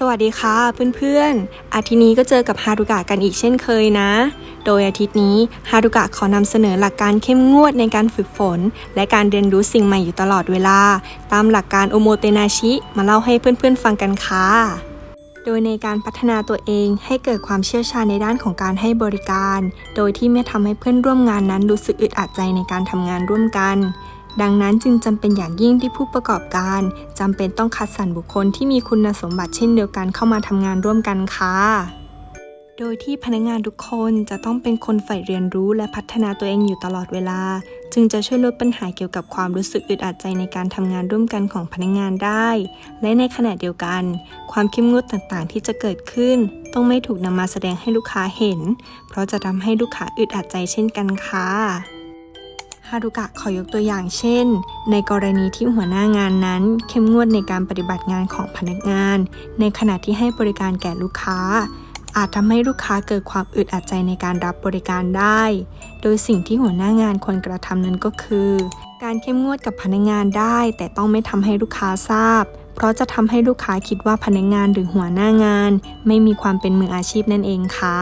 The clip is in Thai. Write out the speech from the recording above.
สวัสดีค่ะเพื่อนๆ อาทิตย์นี้ก็เจอกับฮารุกะกันอีกเช่นเคยนะ โดยอาทิตย์นี้ฮารุกะขอนำเสนอหลักการเข้มงวดในการฝึกฝน และการเรียนรู้สิ่งใหม่อยู่ตลอดเวลา ตามหลักการโอโมเตนาชิ มาเล่าให้เพื่อนๆฟังกันค่ะ โดยในการพัฒนาตัวเองให้เกิดความเชี่ยวชาญในด้านของการให้บริการ โดยที่ไม่ทำให้เพื่อนร่วมงานนั้นรู้สึกอึดอัดใจในการทำงานร่วมกัน ดังนั้นจึงจำเป็นอย่างยิ่งที่ผู้ประกอบการจำเป็นต้องคัดสรรบุคคลที่มีคุณสมบัติเช่นเดียวกันเข้ามาทำงานร่วมกันค่ะโดยที่พนักงานทุกคนจะต้องเป็นคนใฝ่เรียนรู้และพัฒนาตัวเองอยู่ตลอดเวลา จึงจะช่วยลดปัญหาเกี่ยวกับความรู้สึกอึดอัดใจในการทำงานร่วมกันของพนักงานได้ และในขณะเดียวกัน ความเข้มงวดต่างๆ ที่จะเกิดขึ้น ต้องไม่ถูกนำมาแสดงให้ลูกค้าเห็น เพราะจะทำให้ลูกค้าอึดอัดใจเช่นกันค่ะ ฮารุกะขอยกตัวอย่างเช่น ในกรณีที่หัวหน้างานนั้น เข้มงวดในการปฏิบัติงานของพนักงาน ในขณะที่ให้บริการแก่ลูกค้า อาจทำให้ลูกค้าเกิดความอึดอัดใจในการรับบริการได้ โดยสิ่งที่หัวหน้างานควรกระทำนั้นก็คือ การเข้มงวดกับพนักงานได้ แต่ต้องไม่ทำให้ลูกค้าทราบ เพราะจะทำให้ลูกค้าคิดว่าพนักงานหรือหัวหน้างาน ไม่มีความเป็นมืออาชีพนั่นเองค่ะ